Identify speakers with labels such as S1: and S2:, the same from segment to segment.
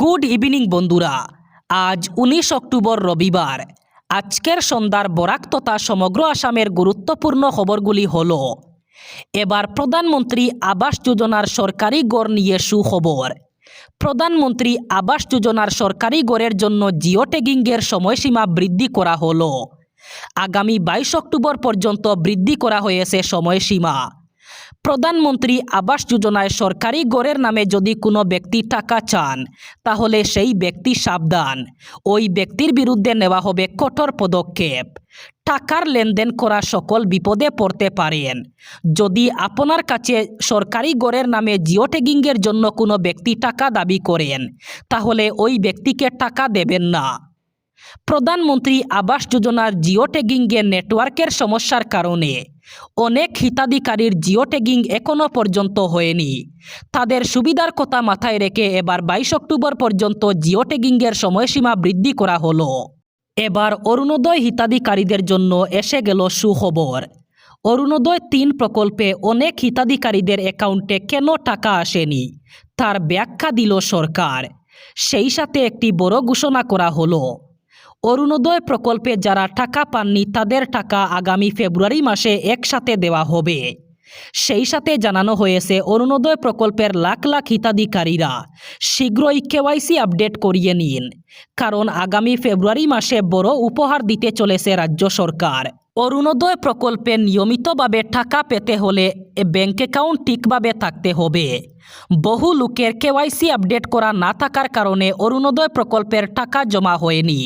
S1: Good evening বন্ধুরা। আজ উনিশ অক্টোবর রবিবার। আজকের সন্ধ্যার বরাক তথা সমগ্র আসামের গুরুত্বপূর্ণ খবরগুলি হল, এবার প্রধানমন্ত্রী আবাস যোজনার সরকারি গড় নিয়ে সুখবর। প্রধানমন্ত্রী আবাস যোজনার সরকারি গড়ের জন্য জিও ট্যাগিংয়ের সময়সীমা বৃদ্ধি করা হল। আগামী বাইশ অক্টোবর পর্যন্ত বৃদ্ধি করা হয়েছে সময়সীমা। প্রধানমন্ত্রী আবাস যোজনায় সরকারি গড়ের নামে যদি কোনো ব্যক্তি টাকা চান, তাহলে সেই ব্যক্তি সাবধান। ওই ব্যক্তির বিরুদ্ধে নেওয়া হবে কঠোর পদক্ষেপ। টাকার লেনদেন করা সকল বিপদে পড়তে পারেন। যদি আপনার কাছে সরকারি গড়ের নামে জিও জন্য কোনো ব্যক্তি টাকা দাবি করেন, তাহলে ওই ব্যক্তিকে টাকা দেবেন না। প্রধানমন্ত্রী আবাস যোজনার জিও ট্যাগিংয়ে নেটওয়ার্কের সমস্যার কারণে অনেক হিতাধিকারীর জিও ট্যাগিং এখনও পর্যন্ত হয়নি। তাদের সুবিধার কথা মাথায় রেখে এবার বাইশ অক্টোবর পর্যন্ত জিও ট্যাগিংয়ের সময়সীমা বৃদ্ধি করা হলো। এবার অরুণোদয় হিতাধিকারীদের জন্য এসে গেল সুখবর। অরুণোদয় তিন প্রকল্পে অনেক হিতাধিকারীদের অ্যাকাউন্টে কেন টাকা আসেনি, তার ব্যাখ্যা দিল সরকার। সেই সাথে একটি বড় ঘোষণা করা হলো। অরুণোদয় প্রকল্পে যারা টাকা পাননি, তাদের টাকা আগামী ফেব্রুয়ারি মাসে একসাথে দেওয়া হবে। সেই সাথে জানানো হয়েছে, অরুণোদয় প্রকল্পের লাখ লাখ হিতাধিকারীরা শীঘ্রই কেওয়াইসি আপডেট করিয়ে নিন, কারণ আগামী ফেব্রুয়ারি মাসে বড় উপহার দিতে চলেছে রাজ্য সরকার। অরুণোদয় প্রকল্পে নিয়মিতভাবে টাকা পেতে হলে ব্যাংক অ্যাকাউন্ট ঠিকভাবে থাকতে হবে। বহু লোকের কেওয়াইসি আপডেট করা না থাকার কারণে অরুণোদয় প্রকল্পের টাকা জমা হয়নি।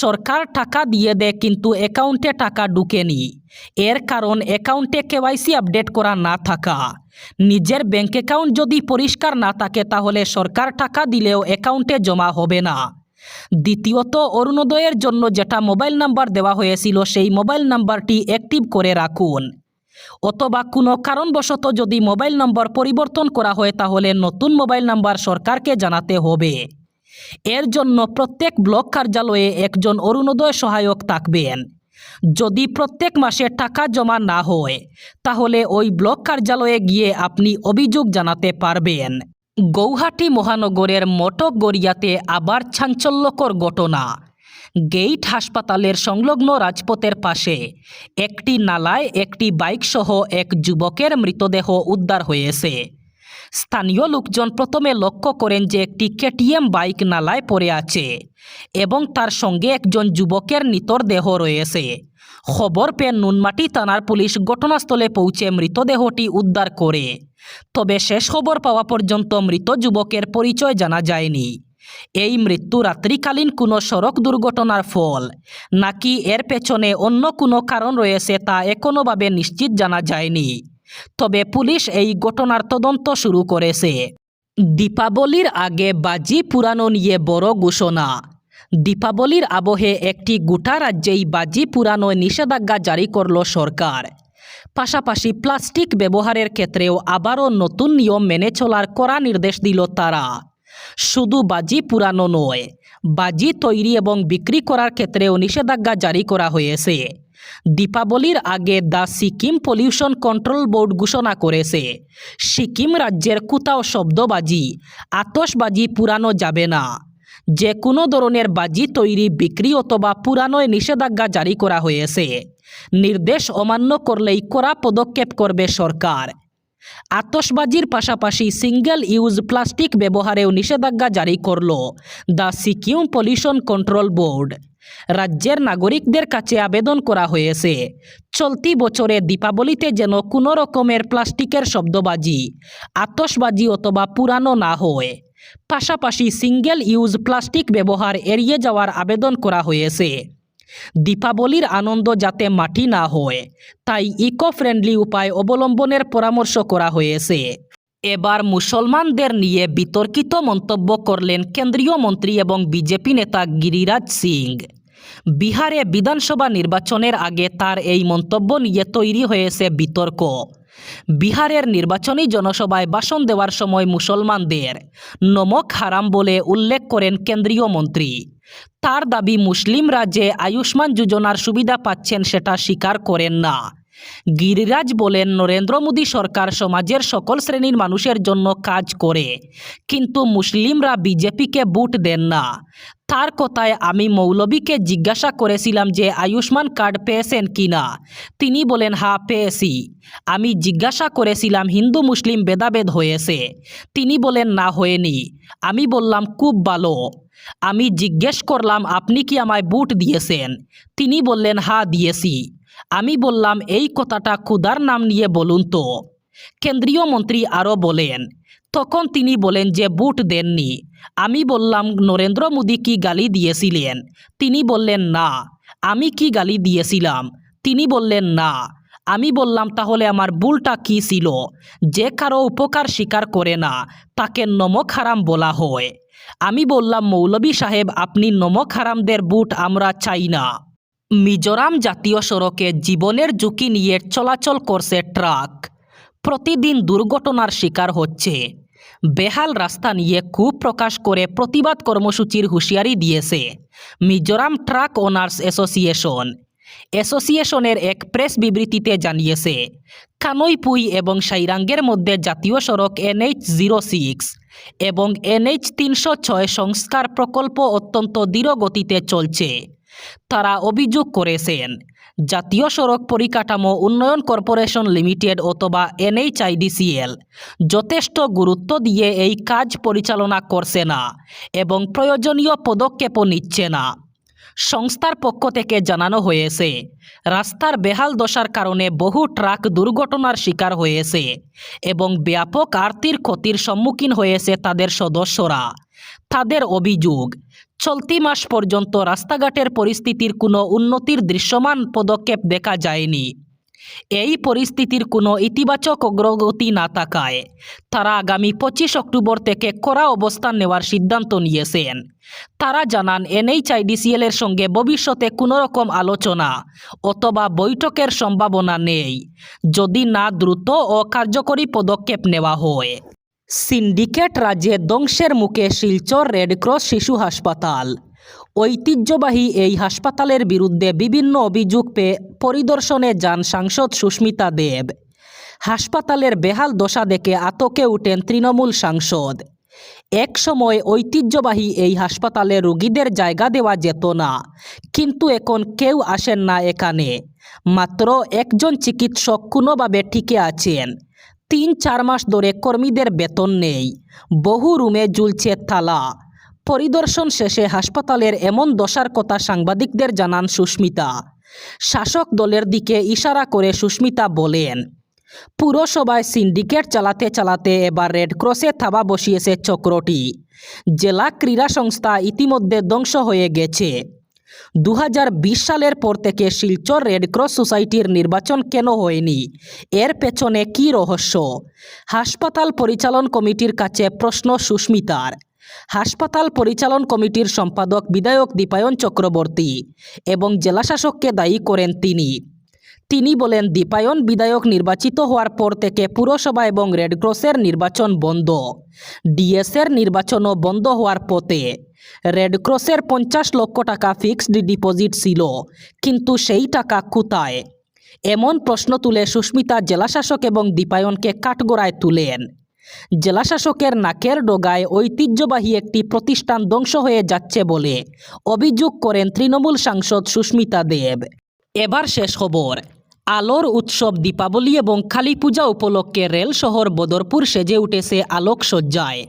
S1: সরকার টাকা দিয়ে দেয়, কিন্তু অ্যাকাউন্টে টাকা ঢুকেনি। এর কারণ অ্যাকাউন্টে কেওয়াইসি আপডেট করা না থাকা। নিজের ব্যাংক অ্যাকাউন্ট যদি পরিষ্কার না থাকে, তাহলে সরকার টাকা দিলেও অ্যাকাউন্টে জমা হবে না। দ্বিতীয়ত, অরুণোদয়ের জন্য যেটা মোবাইল নাম্বার দেওয়া হয়েছিল, সেই মোবাইল নাম্বারটি অ্যাক্টিভ করে রাখুন। অথবা কোনো কারণবশত যদি মোবাইল নম্বর পরিবর্তন করা হয়, তাহলে নতুন মোবাইল নাম্বার সরকারকে জানাতে হবে। এর জন্য প্রত্যেক ব্লক কার্যালয়ে একজন অরুণোদয় সহায়ক থাকবেন। যদি প্রত্যেক মাসে টাকা জমা না হয়, তাহলে ওই ব্লক কার্যালয়ে গিয়ে আপনি অভিযোগ জানাতে পারবেন। গৌহাটি মহানগরের মটক গড়িয়াতে আবার চাঞ্চল্যকর ঘটনা। গেইট হাসপাতালের সংলগ্ন রাজপথের পাশে একটি নালায় একটি বাইকসহ এক যুবকের মৃতদেহ উদ্ধার হয়েছে। স্থানীয় লোকজন প্রথমে লক্ষ্য করেন যে একটি কেটিএম বাইক নালায় পড়ে আছে এবং তার সঙ্গে একজন যুবকের নিতর দেহ রয়েছে। খবর পেয়ে নুনমাটি থানার পুলিশ ঘটনাস্থলে পৌঁছে মৃতদেহটি উদ্ধার করে। তবে শেষ খবর পাওয়া পর্যন্ত মৃত যুবকের পরিচয় জানা যায়নি। এই মৃত্যু রাত্রিকালীন কোনো সড়ক দুর্ঘটনার ফল, নাকি এর পেছনে অন্য কোনো কারণ রয়েছে তা এখনোভাবে নিশ্চিত জানা যায়নি। তবে পুলিশ এই ঘটনার তদন্ত শুরু করেছে। দীপাবলির আগে বাজি পুরানো নিয়ে বড় ঘোষণা। দীপাবলির আবহে একটি গোটা রাজ্যেই বাজি পুরানোয় নিষেধাজ্ঞা জারি করল সরকার। পাশাপাশি প্লাস্টিক ব্যবহারের ক্ষেত্রেও আবারও নতুন নিয়ম মেনে চলার কড়া নির্দেশ দিল তারা। শুধু বাজি পুরানো নয়, বাজি তৈরি এবং বিক্রি করার ক্ষেত্রেও নিষেধাজ্ঞা জারি করা হয়েছে। দীপাবলির আগে the Sikkim pollution control board ঘোষণা করেছে। সিকিম রাজ্যের কোথাও শব্দবাজি আতসবাজি পুরানো যাবে না। যে কোনো ধরনের বাজি তৈরি, বিক্রি অথবা পুরানোয় নিষেধাজ্ঞা জারি করা হয়েছে। নির্দেশ অমান্য করলেই কড়া পদক্ষেপ করবে সরকার। আতসবাজির পাশাপাশি সিঙ্গেল ইউজ প্লাস্টিক ব্যবহারেও নিষেধাজ্ঞা জারি করল the Sikkim pollution control board. রাজ্যের নাগরিকদের কাছে আবেদন করা হয়েছে। চলতি বছরে দীপাবলিতে যেন কোনো রকমের প্লাস্টিকের শব্দবাজি আতসবাজি অথবা পুরানো না হয়। পাশাপাশি সিঙ্গেল ইউজ প্লাস্টিক ব্যবহার এড়িয়ে যাওয়ার আবেদন করা হয়েছে। দীপাবলির আনন্দ যাতে মাটি না হয়, তাই ইকো ফ্রেন্ডলি উপায় অবলম্বনের পরামর্শ করা হয়েছে। এবার মুসলমানদের নিয়ে বিতর্কিত মন্তব্য করলেন কেন্দ্রীয় মন্ত্রী এবং বিজেপি নেতা গিরিরাজ সিং। বিহারে বিধানসভা নির্বাচনের আগে তার এই মন্তব্য নিয়ে তৈরি হয়েছে বিতর্ক। বিহারের নির্বাচনী জনসভায় ভাষণ দেওয়ার সময় মুসলমানদের নমক হারাম বলে উল্লেখ করেন কেন্দ্রীয় মন্ত্রী। তার দাবি মুসলিমরা যে আয়ুষ্মান যোজনার সুবিধা পাচ্ছেন সেটা স্বীকার করেন না। গিরিরাজ বলেন, নরেন্দ্র মোদী সরকার সমাজের সকল শ্রেণির মানুষের জন্য কাজ করে, কিন্তু মুসলিমরা বিজেপিকে ভোট দেন না। তার কথায় আমি মৌলবীকে জিজ্ঞাসা করেছিলাম যে আয়ুষ্মান কার্ড পেয়েছেন কি না তিনি বলেন, হা, পেয়েছি। আমি জিজ্ঞাসা করেছিলাম, হিন্দু মুসলিম ভেদাভেদ হয়েছে? তিনি বলেন, না, হয়নি। আমি বললাম, খুব ভালো। আমি জিজ্ঞেস করলাম, আপনি কি আমায় বুট দিয়েছেন? তিনি বললেন, হা, দিয়েছি। আমি বললাম, এই কথাটা ক্ষুদার নাম নিয়ে বলুন তো। কেন্দ্রীয় মন্ত্রী আরও বলেন তখন তিনি বলেন যে, বুট দেননি। আমি বললাম, নরেন্দ্র মোদী কি গালি দিয়েছিলেন? তিনি বললেন, না। আমি কি গালি দিয়েছিলাম? তিনি বললেন, না। আমি বললাম, তাহলে আমার ভুলটা কি ছিল? যে কারও উপকার স্বীকার করে না, তাকে নমক হারাম বলা হয়। আমি বললাম মৌলবী সাহেব, আপনি নমক হারামদের বুট আমরা চাই না। মিজোরাম জাতীয় সড়কে জীবনের ঝুঁকি নিয়ে চলাচল করছে ট্রাক। প্রতিদিন দুর্ঘটনার শিকার হচ্ছে। বেহাল রাস্তা নিয়ে ক্ষোভ প্রকাশ করে প্রতিবাদ কর্মসূচির হুঁশিয়ারি দিয়েছে মিজোরাম ট্রাক ওনার্স অ্যাসোসিয়েশন। অ্যাসোসিয়েশনের এক প্রেস বিবৃতিতে জানিয়েছে, কানইপুই এবং সাইরাঙ্গের মধ্যে জাতীয় সড়ক এনএইচ জিরো সিক্স এবং এনএইচ তিনশো ছয় সংস্কার প্রকল্প অত্যন্ত ধীর গতিতে চলছে। তারা অভিযোগ করেছেন জাতীয় সড়ক পরিকাঠামো উন্নয়ন কর্পোরেশন লিমিটেড অথবা এনএইচআইডিসিএল। যথেষ্ট গুরুত্ব দিয়ে এই কাজ পরিচালনা করছে না এবং প্রয়োজনীয় পদক্ষেপও নিচ্ছে না। সংস্থার পক্ষ থেকে জানানো হয়েছে, রাস্তার বেহাল দশার কারণে বহু ট্রাক দুর্ঘটনার শিকার হয়েছে এবং ব্যাপক আর্থিক ক্ষতির সম্মুখীন হয়েছে তাদের সদস্যরা। তাদের অভিযোগ চলতি মাস পর্যন্ত রাস্তাঘাটের পরিস্থিতির কোনো উন্নতির দৃশ্যমান পদক্ষেপ দেখা যায়নি। এই পরিস্থিতির কোনো ইতিবাচক অগ্রগতি না থাকায় তারা আগামী পঁচিশ অক্টোবর থেকে কড়া অবস্থান নেওয়ার সিদ্ধান্ত নিয়েছেন। তারা জানান এনএইচআইডিসিএল এর সঙ্গে ভবিষ্যতে কোনো রকম আলোচনা অথবা বৈঠকের সম্ভাবনা নেই। যদি না দ্রুত ও কার্যকরী পদক্ষেপ নেওয়া হয়। সিন্ডিকেট রাজ্যে ধ্বংসের মুখে শিলচর রেডক্রস শিশু হাসপাতাল। ঐতিহ্যবাহী এই হাসপাতালের বিরুদ্ধে বিভিন্ন অভিযোগ পেয়ে পরিদর্শনে যান সাংসদ সুস্মিতা দেব। হাসপাতালের বেহাল দশা দেখে আতকে উঠেন তৃণমূল সাংসদ। এক সময় ঐতিহ্যবাহী এই হাসপাতালে রোগীদের জায়গা দেওয়া যেত না, কিন্তু এখন কেউ আসেন না এখানে। মাত্র একজন চিকিৎসক কোনোভাবে টিকে আছেন। তিন চার মাস ধরে কর্মীদের বেতন নেই। বহু রুমে ঝুলছে তালা। পরিদর্শন শেষে হাসপাতালের এমন দশার কথা সাংবাদিকদের জানান সুস্মিতা। শাসক দলের দিকে ইশারা করে সুস্মিতা বলেন, পুরসভায় সিন্ডিকেট চালাতে চালাতে এবার রেডক্রসে থাবা বসিয়েছে চক্রটি। জেলা ক্রীড়া সংস্থা ইতিমধ্যে ধ্বংস হয়ে গেছে। দু হাজার বিশ সালের পর থেকে শিলচর রেডক্রস সোসাইটির নির্বাচন কেন হয়নি? এর পেছনে কি রহস্য? হাসপাতাল পরিচালন কমিটির কাছে প্রশ্ন সুস্মিতার। হাসপাতাল পরিচালন কমিটির সম্পাদক বিধায়ক দীপায়ন চক্রবর্তী এবং জেলাশাসককে দায়ী করেন তিনি। তিনি বলেন, দীপায়ন বিধায়ক নির্বাচিত হওয়ার পর থেকে পুরসভা এবং রেডক্রসের নির্বাচন বন্ধ। ডিএসের নির্বাচনও বন্ধ হওয়ার পথে। রেডক্রসের পঞ্চাশ লক্ষ টাকা ফিক্সড ডিপোজিট ছিল, কিন্তু সেই টাকা কোথায়? এমন প্রশ্ন তুলে সুস্মিতা জেলাশাসক এবং দীপায়নকে কাঠগড়ায় তুলেন। জেলাশাসকের নাকের ডগায় ঐতিহ্যবাহী একটি প্রতিষ্ঠান ধ্বংস হয়ে যাচ্ছে বলে অভিযোগ করেন তৃণমূল সাংসদ সুস্মিতা দেব। এবার শেষ খবর। আলোর উৎসব দীপাবলি এবং কালী পূজা উপলক্ষে রেল শহর বদরপুর সেজে উঠেছে আলোকসজ্জায়।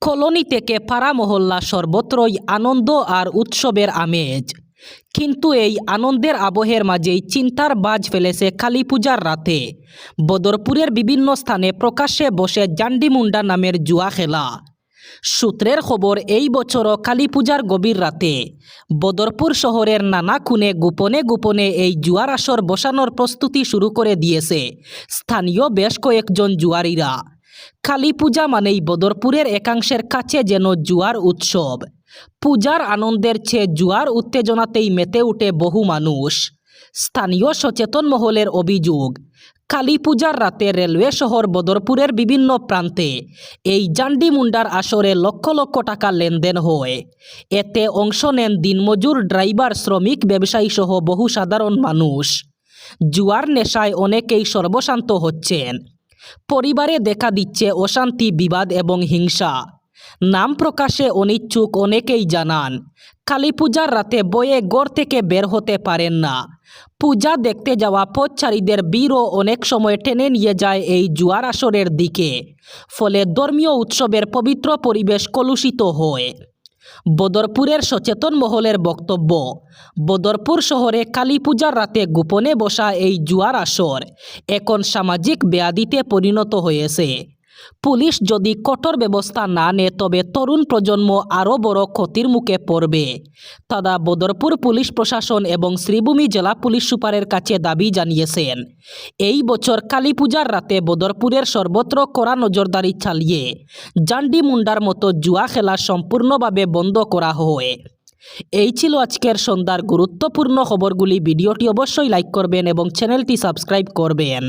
S1: কলোনি থেকে পাড়া মহল্লা সর্বত্রই আনন্দ আর উৎসবের আমেজ। কিন্তু এই আনন্দের আবহের মাঝেই চিন্তার বাজ ফেলেছে কালী পূজার রাতে। বদরপুরের বিভিন্ন স্থানে প্রকাশ্যে বসে জান্ডিমুন্ডা নামের জুয়া খেলা। সূত্রের খবর, এই বছরও কালী পূজার গভীর রাতে বদরপুর শহরের নানা খুনে গোপনে গোপনে এই জুয়ার আসর বসানোর প্রস্তুতি শুরু করে দিয়েছে স্থানীয় বেশ কয়েকজন জুয়ারিরা। কালী পূজা মানেই বদরপুরের একাংশের কাছে যেন জুয়ার উৎসব। পূজার আনন্দের চেয়ে জুয়ার উত্তেজনাতেই মেতে উঠে বহু মানুষ। স্থানীয় সচেতন মহলের অভিযোগ কালী পূজার রাতে রেলওয়ে শহর বদরপুরের বিভিন্ন প্রান্তে এই জান্ডি মুন্ডার আসরে লক্ষ লক্ষ টাকা লেনদেন হয়। এতে অংশ নেন দিনমজুর, ড্রাইভার, শ্রমিক ব্যবসায়ী সহ বহু সাধারণ মানুষ। জুয়ার নেশায় অনেকেই সর্বশান্ত হচ্ছেন। পরিবারে দেখা দিচ্ছে অশান্তি, বিবাদ এবং হিংসা। নাম প্রকাশে অনিচ্ছুক অনেকেই জানান কালী পূজার রাতে বয়ে গড় থেকে বের হতে পারেন না। পূজা দেখতে যাওয়া পথচারীদের বীরও অনেক সময় টেনে নিয়ে যায় এই জুয়ার আসরের দিকে। ফলে ধর্মীয় উৎসবের পবিত্র পরিবেশ কলুষিত হয়। বদরপুরের সচেতন মহলের বক্তব্য, বদরপুর শহরে কালী পূজার রাতে গোপনে বসা এই জুয়ার আসর এখন সামাজিক ব্যাধিতে পরিণত হয়েছে। পুলিশ যদি কঠোর ব্যবস্থা না নেয়, তবে তরুণ প্রজন্ম আরও বড় ক্ষতির মুখে পড়বে। তারা বদরপুর পুলিশ প্রশাসন এবং শ্রীভূমি জেলা পুলিশ সুপারের কাছে দাবি জানিয়েছেন, এই বছর কালী পূজার রাতে বদরপুরের সর্বত্র কড়া নজরদারি চালিয়ে জান্ডি মুন্ডার মতো জুয়া খেলা সম্পূর্ণভাবে বন্ধ করা হয়। এই ছিল আজকের সন্ধ্যার গুরুত্বপূর্ণ খবরগুলি। ভিডিওটি অবশ্যই লাইক করবেন এবং চ্যানেলটি সাবস্ক্রাইব করবেন।